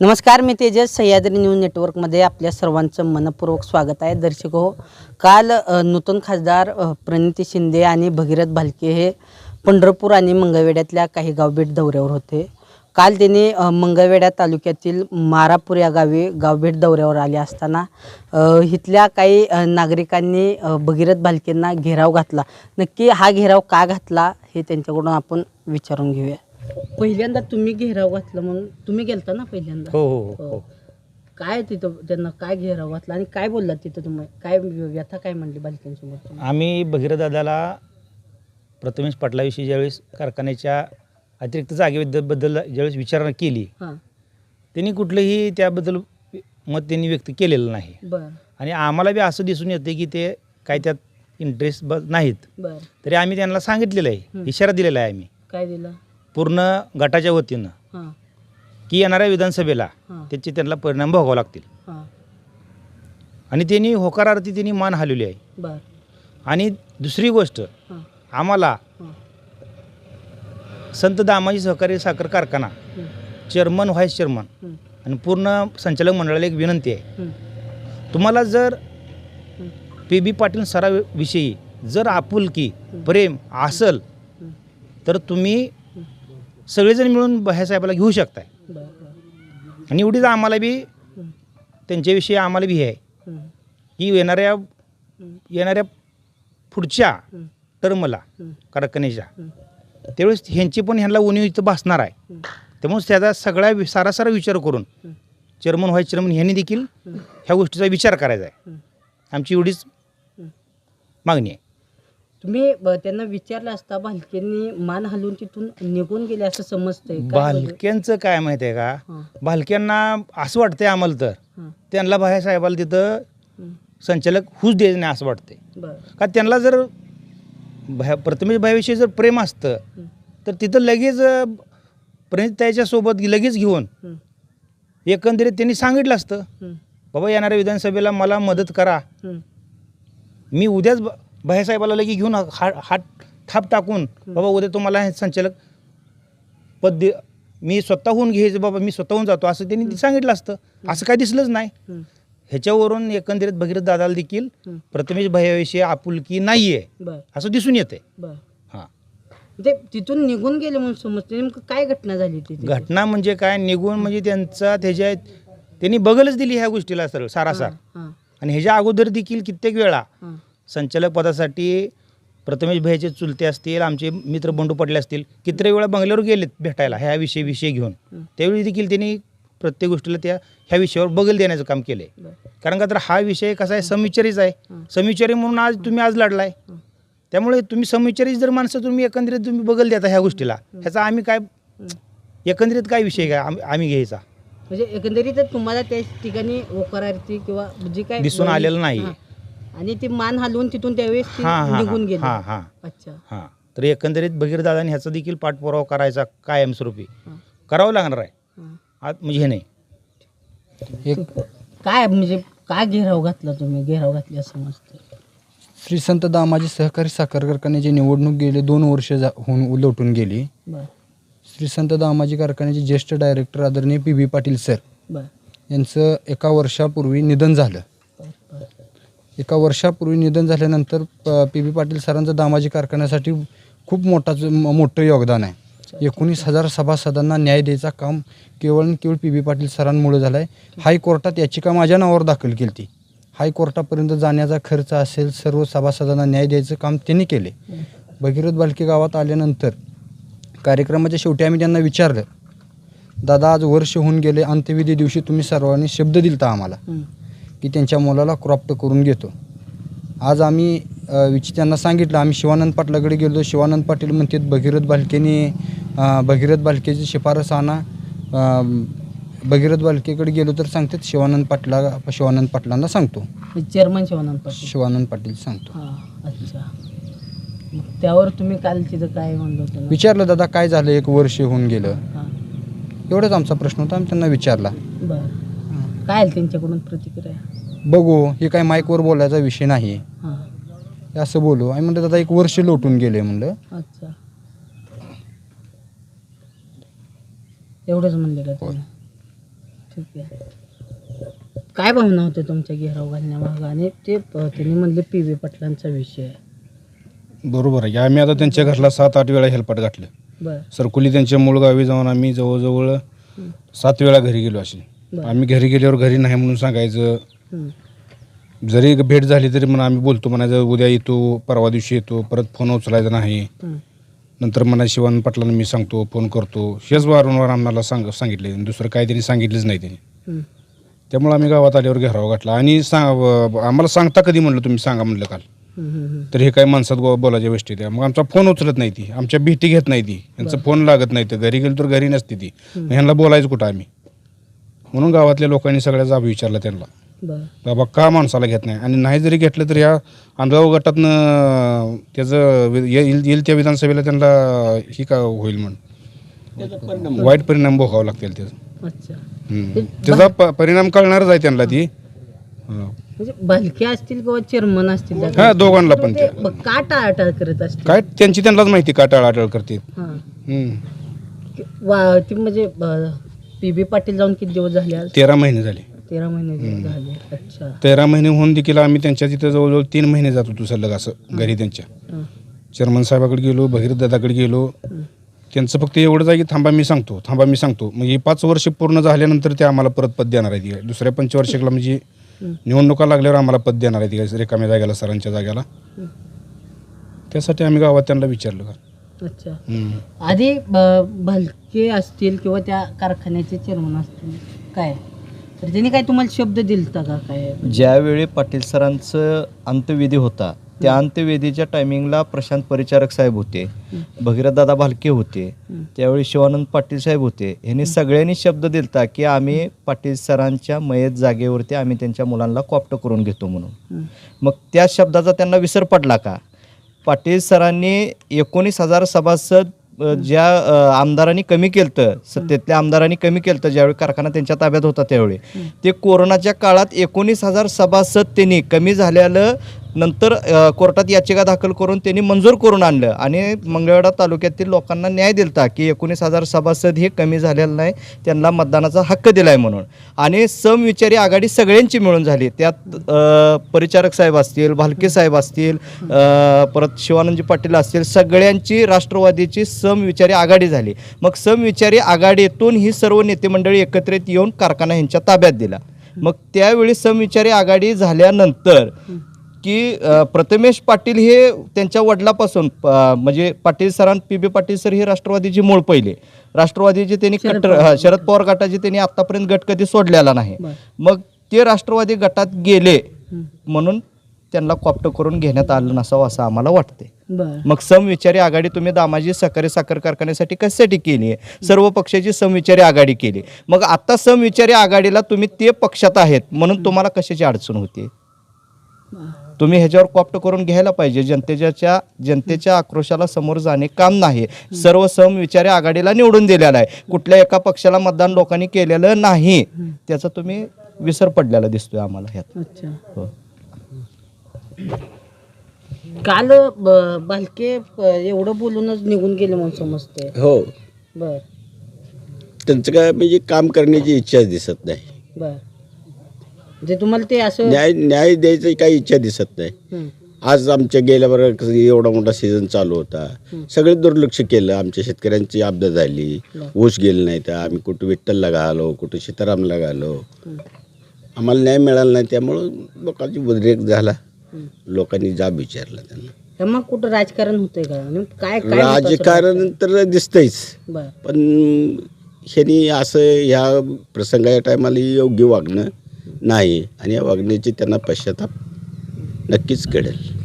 नमस्कार मी तेजस. सह्याद्री न्यूज नेटवर्कमध्ये आपल्या सर्वांचं मनपूर्वक स्वागत आहे. दर्शक हो काल नूतन खासदार प्रणिती शिंदे आणि भगीरथ भालके हे पंढरपूर आणि मंगळवेड्यातल्या काही गावभेट दौऱ्यावर होते. काल त्यांनी अ, मंगळवेढा तालुक्यातील मारापूर या गावी गावभेट दौऱ्यावर आले असताना इथल्या काही नागरिकांनी भगीरथ भालकेंना घेराव घातला. नक्की हा घेराव का घातला हे त्यांच्याकडून आपण विचारून घेऊया. पहिल्यांदा तुम्ही घेराव घातला म्हणून तुम्ही गेलता ना पहिल्यांदा? हो हो हो हो. काय तिथं त्यांना काय घेराव घातला आणि काय बोलला तिथं तुम्ही? काय व्यथा काय म्हणली बालकांसमोर? आम्ही भगीरथदादाला प्रथमेश पाटलाविषयी ज्यावेळेस कारखान्याच्या अतिरिक्त जागेबद्दल ज्यावेळेस विचारणा केली हां. त्यांनी कुठलंही त्याबद्दल मत त्यांनी व्यक्त केलेलं नाही. बर. आणि आम्हाला बी असं दिसून येते की ते काय त्यात इंटरेस्ट ब नाहीत. बर. तरी आम्ही त्यांना सांगितलेलं आहे हं. इशारा दिलेला आहे आम्ही. काय दिलं? पूर्ण गटाच्या वतीनं. हां. की येणाऱ्या विधानसभेला हां. त्याचे त्यांना परिणाम भोगावे लागतील. हां. आणि त्यांनी होकारार्थी त्यांनी मान हलवली आहे. बर. आणि दुसरी गोष्ट हां. आम्हाला हां. संत दामाजी सहकारी साखर कारखाना चेअरमन व्हाईस चेअरमन आणि पूर्ण संचालक मंडळाला एक विनंती आहे. तुम्हाला जर पी बी पाटील सराविषयी जर आपुलकी प्रेम असल तर तुम्ही सगळेजण मिळून बाह्यासाहेबाला घेऊ शकताय. आणि एवढीच आम्हाला बी त्यांच्याविषयी आम्हाला बी हे आहे की येणाऱ्या येणाऱ्या पुढच्या टर्मला कारखान्याच्या त्यावेळेस ह्यांची पण ह्यांना उणीव इथं भासणार आहे. त्यामुळे त्याचा सगळा वि- सारासारा विचार करून चेअरमन व्हाईस चेअरमन ह्यांनी देखील ह्या गोष्टीचा विचार करायचा आहे. आमची एवढीच. मागणी आहे. तुम्ही ब- त्यांना विचारलं असता भालकेंनी मान हलवून तिथून निघून गेले असं समजतंय काय? भालक्यांचं काय माहिती आहे का? हां, भालक्यांना असं वाटतंय आम्हाला तर. हां, त्यांना बाहेरसाहेबाला तिथं हं, संचालक हुस द्यायचं नाही असं वाटतंय. बर. का त्यांना जर भा प्रथमेश भाईविषयी जर प्रेम असतं तर तिथं लगेच प्रणिताईच्या सोबत लगेच घेऊन एकंदरीत त्यांनी सांगितलं असतं बाबा येणाऱ्या विधानसभेला मला मदत करा. मी उद्याच भाईसाहेबाला लगे घेऊन हा हात थाप टाकून बाबा उद्या तुम्हाला हे संचालक पद दे मी स्वतःहून घ्यायचं बाबा मी स्वतःहून जातो असं त्यांनी सांगितलं असतं. असं काय दिसलंच नाही. ह्याच्यावरून एकंदरीत भगीरथ दादाला देखील. प्रथमेश भाईविषयी आपुलकी नाही आहे बर. असं दिसून येते हां. ते तिथून निघून गेले म्हणून समजते. नेमकं काय घटना झाली तिथे? घटना म्हणजे काय? निघून म्हणजे त्यांचा त्याच्या त्यांनी बगलच दिली ह्या गोष्टीला सरळ सारासार. आणि ह्याच्या अगोदर देखील कित्येक वेळा संचालक पदासाठी प्रथमेश भाईचे चुलते असतील आमचे मित्र बंडू पडले असतील कित्येक वेळा बंगल्यावर गेलेत भेटायला ह्या विषयी विषय घेऊन. त्यावेळी देखील त्यांनी प्रत्येक गोष्टीला त्या ह्या विषयावर बगल देण्याचं काम केलं आहे बर. कारण का तर हा विषय कसा आहे? समिचारीच आहे. समिचारी म्हणून आज तुम्ही आज लढलाय. त्यामुळे तुम्ही समिचारी जर माणसं तुम्ही एकंदरीत तुम्ही बगल देता ह्या गोष्टीला ह्याचा आम्ही काय. एकंदरीत काय विषय काय आम्ही घ्यायचा. म्हणजे एकंदरीत तुम्हाला त्या ठिकाणी होकारार्थी किंवा जे काय दिसून आलेलं नाही. आणि ते मान हलवून तिथून त्यावेळेस निघून गेले. हां हां. अच्छा. हां. तर एकंदरीत भगीरदादाने ह्याचा देखील पाठपुरावा करायचा कायमस्वरूपी. करावं लागणार आहे. आज म्हणजे हे नाही. एक काय म्हणजे काय घेराव घातला तुम्ही? घेराव घातली असं समजतं श्री संत दामाजी सहकारी साखर कारखान्याची निवडणूक गेले दोन वर्ष जा होऊन उलटून गेली. बर. श्री संत दामाजी कारखान्याचे ज्येष्ठ डायरेक्टर आदरणीय पी बी पाटील सर बर. यांचं एका वर्षापूर्वी निधन झालं. बर बर एका वर्षापूर्वी निधन झाल्यानंतर पी बी पाटील सरांचं दामाजी कारखान्यासाठी खूप मोठा मोठं योगदान आहे. एकोणीस हजार सभासदांना न्याय द्यायचं काम केवळ आणि केवळ पी बी पाटील सरांमुळे झालं आहे हायकोर्टात याचिका माझ्या नावावर दाखल केली ती हायकोर्टापर्यंत जाण्याचा खर्च असेल सर्व सभासदांना न्याय द्यायचं काम त्यांनी केले. भगीरथ बालके गावात आल्यानंतर कार्यक्रमाच्या शेवटी आम्ही त्यांना विचारलं दादा आज वर्ष होऊन गेले अंत्यविधी दिवशी तुम्ही सर्वांनी शब्द दिलता आम्हाला की त्यांच्या मुलाला क्रॉप्ट करून घेतो. आज आम्ही विच त्यांना सांगितलं आम्ही शिवानंद पाटलाकडे गेलो. शिवानंद पाटील म्हणतात भगीरथ बालकेने भगीरथ बालकेची शिफारस आणा. भगीरथ बालकेकडे गेलो तर सांगतात शिवानंद पाटला शिवानंद पाटलांना सांगतो. चेअरमन शिवानंद पाटील. शिवानंद पाटील सांगतो. हां अच्छा. मग त्यावर तुम्ही काल तिथं काय म्हणलं होतं? ना? विचारलं दादा काय झालं? एक वर्ष होऊन गेलं. हां. एवढंच आमचा प्रश्न होता आम्ही त्यांना विचारला. बर. काय आलं त्यांच्याकडून प्रतिक्रिया? बघू हे काय माईकवर बोलायचा विषय नाही. हां. असं बोलू. आणि म्हणलं आता एक वर्ष लोटून गेले. म्हणलं. अच्छा. एवढंच म्हणले का तुम्ही ठीक आहे. काय भावना होते तुमच्या घेराव घालण्यामागं? आणि ते त्यांनी म्हणले पी व्ही पाटलांचा विषय आहे. बरोबर आहे आम्ही आता त्यांच्या घरला सात आठ वेळा हेलपाट बर. सरकुली त्यांच्या मूळ गावी जाऊन आम्ही जवळजवळ सात वेळा घरी गेलो अशी. बरं. आम्ही घरी गेल्यावर घरी नाही म्हणून सांगायचं. जरी भेट झाली तरी म्हणून आम्ही बोलतो म्हणायचं उद्या येतो परवा दिवशी येतो परत फोन उचलायचा नाही. नंतर म्हणा शिवान पाटलांना मी सांगतो फोन करतो. हेच वारंवार आम्हाला सांग सांगितले. दुसरं काय त्यांनी सांगितलंच नाही त्यांनी. त्यामुळे आम्ही गावात आल्यावर घेरावा घातला. आणि सांग आम्हाला सांगता कधी म्हणलं तुम्ही? सांगा म्हणलं काल. तर हे काय माणसात गो बोलायच्या गोष्टी त्या मग आमचा फोन उचलत नाही ती. आमच्या भेटी घेत नाही ती. यांचा फोन लागत नाही. तर घरी गेलो तर घरी नसते ती. ह्यांना बोलायचं कुठं आम्ही? म्हणून गावातल्या लोकांनी सगळ्या जाब विचारला त्यांना. बाबा का माणसाला घेत नाही? आणि नाही जरी घेतलं तर ह्या आंधळगाव गटातनं त्याचं वि- येईल येईल त्या विधानसभेला त्यांना ही का होईल म्हण वाईट परिणाम भोगावं लागतील त्याचं. अच्छा. हम्म. त्याचा प- परिणाम कळणारच आहे त्यांना ती. हा. म्हणजे भालके असतील किंवा चेअरमन असतील त्या हा दोघांना पण ते ते. ब- का टाळाटाळ करत असतील? काय त्यांची त्यांनाच माहिती का टाळाटाळ करते हा. हम्म. वा ती म्हणजे पी बी पाटील जाऊन किती दिवस झाले आज? तेरा महिने झाले. तेरा महिने झाले. अच्छा. तेरा महिने होऊन देखील आम्ही त्यांच्या तिथं जवळजवळ तीन महिने जात होतो सलग असं घरी त्यांच्या. चेअरमन साहेबाकडे गेलो भगीरथ दादाकडे गेलो. त्यांचं फक्त एवढंच आहे की थांबा मी सांगतो थांबा मी सांगतो. म्हणजे पाच वर्ष पूर्ण झाल्यानंतर ते आम्हाला परत पद देणार आहे दुसऱ्या पंचवार्षिकला म्हणजे निवडणुका लागल्यावर आम्हाला पद देणार आहे ती रिकाम्या जागेला सरांच्या जागेला. त्यासाठी आम्ही गावात त्यांना विचारलं का? अच्छा. आधी भालके असतील किंवा त्या कारखान्याचे चेअरमन असतील काय? तर त्यांनी काय तुम्हाला शब्द दिलता का काय? ज्यावेळी पाटील सरांचं अंत्यविधी होता त्या अंत्यविधीच्या टायमिंगला प्रशांत परिचारक साहेब होते भगीरथदादा भालके होते त्यावेळी शिवानंद पाटील साहेब होते. ह्यांनी सगळ्यांनी शब्द दिलता की आम्ही पाटील सरांच्या मयत जागेवरती आम्ही त्यांच्या मुलांना कॉप्ट करून घेतो म्हणून. मग त्या शब्दाचा त्यांना विसर पडला का? पाटील सरांनी एकोणीस हजार सभासद ज्या आमदारांनी कमी केलं सत्तेतल्या आमदारांनी कमी केलं ज्यावेळी कारखाना त्यांच्या ताब्यात होता त्यावेळी ते कोरोनाच्या काळात एकोणीस हजार सभासद त्यांनी कमी झालेलं नंतर कोर्टात याचिका दाखल करून त्यांनी मंजूर करून आणलं. आणि मंगळवेढा तालुक्यातील लोकांना न्याय दिलता की एकोणीस हजार सभासद हे कमी झालेलं नाही त्यांना मतदानाचा हक्क दिला आहे म्हणून. आणि समविचारी आघाडी सगळ्यांची मिळून झाली. त्यात परिचारक साहेब असतील भालके साहेब असतील परत शिवानंदजी पाटील असतील सगळ्यांची राष्ट्रवादीची समविचारी आघाडी झाली. मग समविचारी आघाडीतून ही सर्व नेते मंडळी एकत्रित येऊन कारखाना यांच्या ताब्यात दिला. मग त्यावेळी समविचारी आघाडी झाल्यानंतर की प्रथमेश पाटील हे त्यांच्या वडिलापासून म्हणजे पाटील सरां पी बी पाटील सर हे राष्ट्रवादीची मूळ पहिले. राष्ट्रवादीचे त्यांनी कट्टर शरद पवार गटाचे त्यांनी आतापर्यंत गट कधी सोडलेला नाही. मग ते राष्ट्रवादी गटात गेले. म्हणून त्यांना कॉप्ट करून घेण्यात आलं नसावं असं आम्हाला वाटते मग समविचारी आघाडी तुम्ही दामाजी सहकारी साखर कारखान्यासाठी कशासाठी केली आहे? सर्व पक्षाची समविचारी आघाडी केली. मग आता समविचारी आघाडीला तुम्ही ते पक्षात आहेत म्हणून तुम्हाला कशाची अडचण होती? तुम्ही ह्याच्यावर कॉप्ट करून घ्यायला पाहिजे. जनतेच्या जनतेच्या आक्रोशाला समोर जाणे काम नाही. सर्व समविचारी आघाडीला निवडून दिलेला आहे. कुठल्या एका पक्षाला मतदान लोकांनी केलेलं नाही. त्याचा तुम्ही विसर पडलेला दिसतोय आम्हाला ह्यात. अच्छा. हो. काल ब- भालके प- एवढं बोलूनच निघून गेले म्हणून समजते हो. बर. त्यांचं काय म्हणजे काम करण्याची इच्छा दिसत नाही. बर. म्हणजे तुम्हाला ते असं न्याय न्याय द्यायची काही इच्छा दिसत नाही. आज आमच्या गेल्या कसं एवढा मोठा सीझन चालू होता. सगळे दुर्लक्ष केलं. आमच्या शेतकऱ्यांची आपदा झाली. ऊस गेले नाही तर आम्ही कुठं विठ्ठलला घालो कुठं सीतारामला घालो. आम्हाला न्याय मिळाला नाही. त्यामुळं लोकांची उद्रेक झाला. लोकांनी जाब विचारला त्यांना. तर मग कुठं राजकारण होतंय का? आणि काय काय होतं असं राजकारण? तर दिसतंयच. बर. पण ह्यांनी असं ह्या प्रसंगाच्या टायमाला योग्य वागणं नाही आणि या वागण्याची त्यांना पश्चाताप नक्कीच कळेल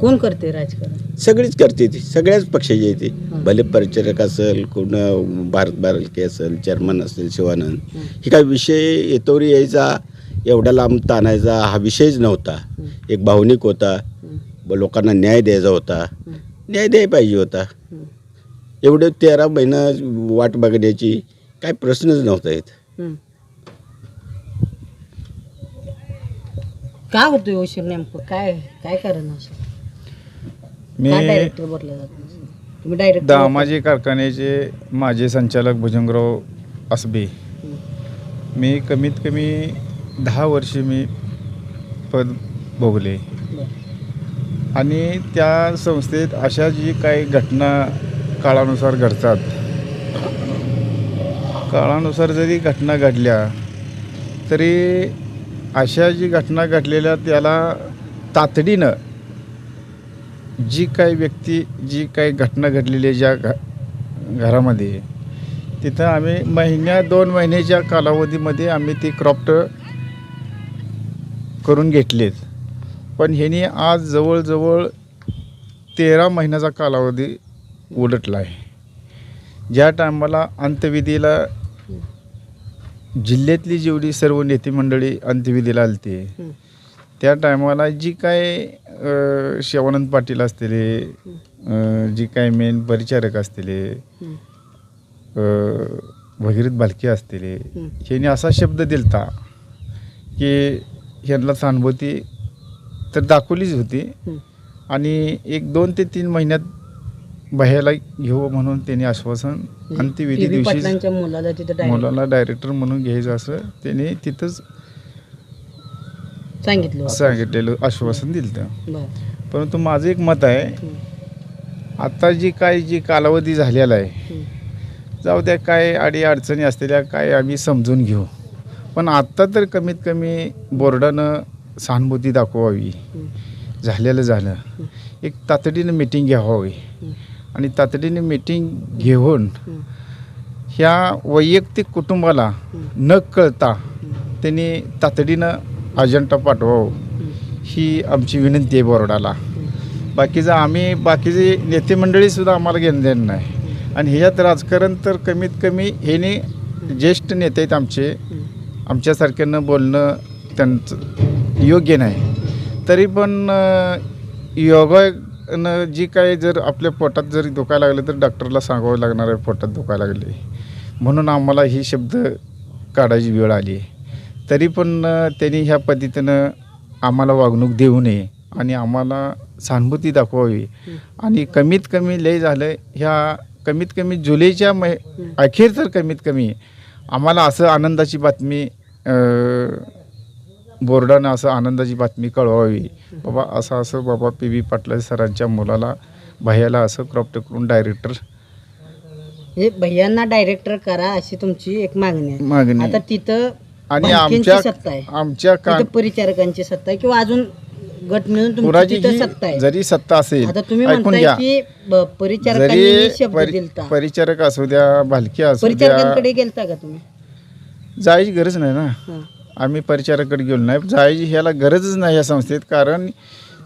कोण करते राजकारण? सगळीच करते ती. सगळ्याच पक्षाची आहे ती. भले परिचारक असेल कोण भारत बारलके असेल चेअरमन असेल शिवानंद हे. काय विषय येतोरी यायचा एवढ्या लांब ताणायचा हा विषयच नव्हता. एक भावनिक होता. ब- लोकांना न्याय द्यायचा होता. न्याय द्यायला पाहिजे होता. एवढे तेरा महिना वाट बघण्याची काय प्रश्नच नव्हता येत. का होतोय उशीर नेमकं? काय काय कारण असं? मी का डायरेक्टर बोलला जात नसेल? तुम्ही डायरेक्टर दामाजी कारखान्याचे माजी संचालक भुजंगराव असबे. मी कमीत कमी दहा वर्षे मी पद भोगले. आणि त्या संस्थेत अशा जी काही घटना काळानुसार घडतात काळानुसार जरी घटना घडल्या तरी अशा जी घटना घडलेल्या त्याला तातडीनं जी काही व्यक्ती जी काही घटना घडलेली आहे ज्या घ घरामध्ये तिथं आम्ही महिन्या दोन महिन्याच्या कालावधीमध्ये आम्ही ती क्रॉप्ट करून घेतलेत. पण ह्यानी आज जवळजवळ तेरा महिन्याचा कालावधी उलटला आहे. ज्या टायमाला अंत्यविधीला जिल्ह्यातली जेवढी सर्व नेते मंडळी अंत्यविधीला आलते त्या टायमाला जी काय शिवानंद पाटील असलेले अ, जी काय मेन परिचारक असलेले अ, भगीरथ भालके असलेले ह्यांनी असा शब्द दिलता की ह्यांना सहानुभूती तर दाखवलीच होती. आणि एक दोन ते तीन महिन्यात भयाला घेऊ म्हणून त्यांनी आश्वासन. अंत्यविधी PB दिवशी पाटलांच्या मुलाला तिथं direct मुलाला डायरेक्टर म्हणून घ्यायचं असं त्यांनी तिथंच सांगितलं. सांगितलेलं आश्वासन दिलं बरं. परंतु माझं एक मत आहे आता जी काय जी कालावधी झालेला आहे जाऊ द्या काय अडी अडचणी असलेल्या काय आम्ही समजून घेऊ. पण आत्ता तर कमीत कमी बोर्डानं सहानुभूती दाखवावी. झालेलं झालं. एक तातडीनं मिटिंग घ्यावी. आणि तातडीने मीटिंग घेऊन ह्या वैयक्तिक कुटुंबाला न कळता त्यांनी तातडीनं अजंटा पाठवावं. ही आमची विनंती आहे बोर्डाला. बाकीचं आम्ही बाकीचे नेते मंडळीसुद्धा आम्हाला घेणं देणं नाही. आणि ह्याच्यात राजकारण तर कमीत कमी ह्याने ज्येष्ठ नेते आहेत आमचे. आमच्यासारख्यानं बोलणं त्यांचं योग्य नाही. तरी पण योगा न जी काय जर आपल्या पोटात जरी दुखायला लागलं तर डॉक्टरला सांगावं लागणार आहे पोटात दुखायला लागले. म्हणून आम्हाला ही शब्द काढायची वेळ आली. तरी पण त्यांनी ह्या पद्धतीनं आम्हाला वागणूक देऊ नये आणि आम्हाला सहानुभूती दाखवावी. आणि कमीत कमी लय झालं ह्या कमीत कमी जुलैच्या मै अखेर तर कमीत कमी. आम्हाला असं आनंदाची बातमी बोर्डानं असं आनंदाची बातमी कळवावी. बाबा असं असं बाबा पी. बी पाटला सरांच्या मुलाला भैयाला असं क्रॉप्ट करून डायरेक्टर हे भैयांना डायरेक्टर करा अशी तुमची एक मागणी आहे. मागणी. आता तिथं आणि आमच्या सत्ता आहे. आमच्या का तिथं परिचारकांची सत्ता आहे किंवा अजून गट मिळून तुमची कुणाची तिथं ही सत्ता आहे. जरी सत्ता असेल आता तुम्ही ऐकून म्हणताय घ्या. की ब- परिचारकांनी जरी शब्द परि- दिलता. परिचारक असू द्या भालकी असू द्या परिचारकांकडे गेलता का तुम्ही? जायची गरज नाही ना. हं. आम्ही परिचारकडे गेलो नाही. जायची ह्याला गरजच नाही या संस्थेत कारण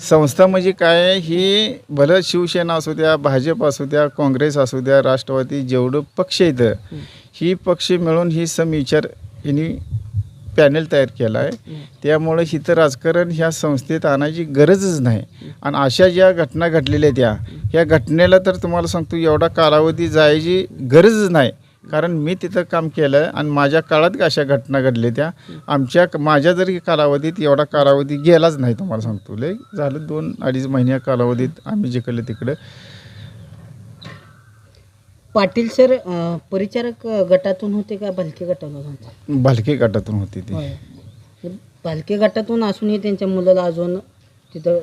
संस्था म्हणजे काय ही भलं शिवसेना असू द्या भाजप असू द्या काँग्रेस असू द्या राष्ट्रवादी जेवढं पक्ष आहेत ही पक्ष मिळून ही समविचार हिनी पॅनल तयार केला आहे. त्यामुळे हिथं राजकारण ह्या संस्थेत आणायची गरजच नाही. आणि अशा ज्या घटना घडलेल्या त्या ह्या घटनेला तर तुम्हाला सांगतो एवढा कालावधी जायची गरजच नाही. कारण मी तिथं काम केलं आणि माझ्या काळात अशा घटना घडल्या त्या? आमच्या माझ्या जरी कालावधीत एवढा कालावधी गेलाच नाही तुम्हाला सांगतो. लय झालं दोन अडीच महिन्या कालावधीत आम्ही जिकडलं तिकडं. पाटील सर परिचारक गटातून होते का भालके गटातून होते? भालके गटातून होती ती. भालके गटातून असूनही त्यांच्या मुलाला अजून तिथं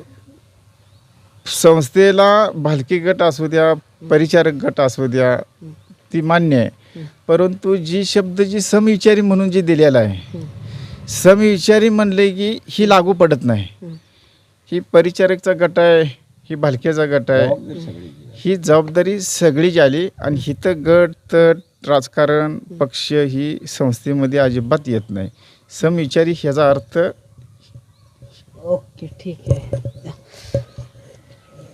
संस्थेला भालकी गट असू द्या परिचारक गट असू द्या ती मान्य आहे. परंतु जी शब्द जी समविचारी म्हणून जी दिलेला आहे समविचारी म्हणले की ही लागू पडत नाही. ही परिचारकचा गट आहे ही भालक्याचा गट आहे ही जबाबदारी सगळी आली आणि हिथं गट तट राजकारण पक्ष ही संस्थेमध्ये अजिबात येत नाही. समविचारी ह्याचा अर्थ ओके ठीक आहे.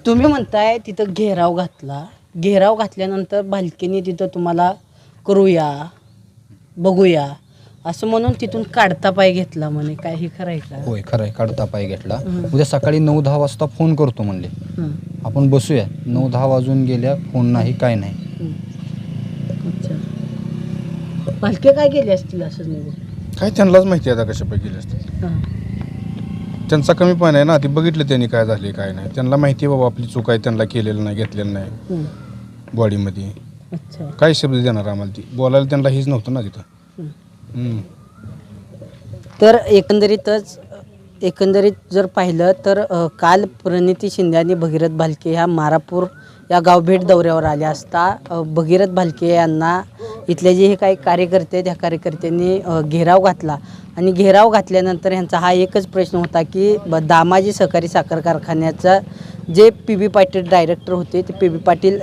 तुम्ही म्हणताय तिथं घेराव घातला. घेराव घातल्यानंतर भालकेने तिथं तुम्हाला करूया बघूया. असं म्हणून तिथून काढता पाय घेतला म्हणे काय हे खरं आहे का होय खरं आहे काढता पाय घेतला. उद्या सकाळी नऊ दहा वाजता फोन करतो म्हणले. हं, आपण बसूया. नऊ दहा वाजून गेल्या फोन नाही काय नाही. अच्छा. काय केले असतील असं नाही काय त्यांनाच माहिती आता कशा पैकी असते हां. त्यांचा कमीपण आहे ना ते बघितलं त्यांनी काय झाले काय नाही. त्यांना माहिती आहे बाबा आपली चूक आहे त्यांना केलेलं नाही घेतलेलं नाही. बॉडीमध्ये. अच्छा. काय शब्द देणार आम्हाला ती. बोलायला त्यांना हेच नव्हतं ना तिथं. हम्म. तर एकंदरीतच एकंदरीत जर पाहिलं तर अ, काल प्रणिती शिंदे आणि भगीरथ भालके ह्या मारापूर या गावभेट दौऱ्यावर आल्या असता अ, भगीरथ भालके यांना इथले जे हे काही कार्यकर्ते आहेत, त्या कार्यकर्त्यांनी अ, घेराव घातला. आणि घेराव घातल्यानंतर ह्यांचा हा एकच प्रश्न होता की ब दामाजी सहकारी साखर कारखान्याचा J P B Patil director होते ते पी बी पाटील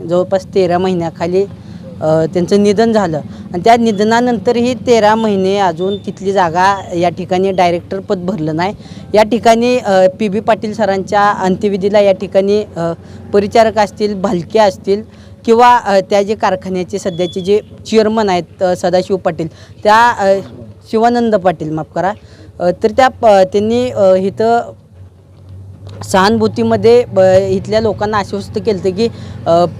जवळपास तेरा महिन्याखाली त्यांचं निधन झालं. आणि त्या निधनानंतरही तेरा महिने अजून तिथली जागा या ठिकाणी डायरेक्टर पद भरलं नाही. या ठिकाणी पी बी पाटील सरांच्या अंत्यविधीला या ठिकाणी परिचारक असतील भालके असतील किंवा त्या जे कारखान्याचे सध्याचे जे चेअरमन आहेत सदाशिव पाटील त्या शिवानंद पाटील माफ करा तर त्या प त्यांनी इथं सहानुभूतीमध्ये ब इथल्या लोकांना आश्वस्त केलं होतं की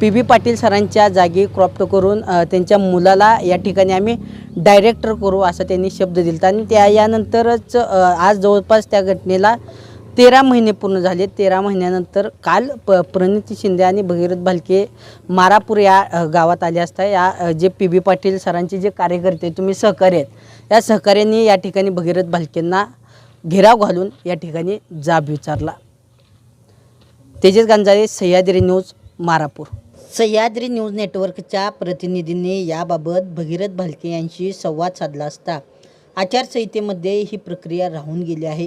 पी बी पाटील सरांच्या जागी क्रॉप्ट करून त्यांच्या मुलाला या ठिकाणी आम्ही डायरेक्टर करू असं त्यांनी शब्द दिला आणि त्या यानंतरच आज जवळपास त्या घटनेला तेरा महिने पूर्ण झाले. तेरा महिन्यानंतर काल प प्रणिती शिंदे आणि भगीरथ भालके मारापूर या गावात आले असता. या जे पी बी पाटील सरांचे जे कार्यकर्ते तुम्ही सहकारी आहेत. या सहकार्यांनी या ठिकाणी भगीरथ भालकेंना घेराव घालून या ठिकाणी जाब विचारला. तेजस गांजाळे सह्याद्री न्यूज मारापूर. सह्याद्री न्यूज नेटवर्कच्या प्रतिनिधींनी याबाबत भगीरथ भालके यांशी संवाद साधला असता. आचारसंहितेमध्ये ही प्रक्रिया राहून गेली आहे.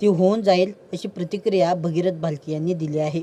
ती होऊन जाईल अशी प्रतिक्रिया भगीरथ भालके यांनी दिली आहे.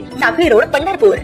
टाकळी रोड पंढरपूर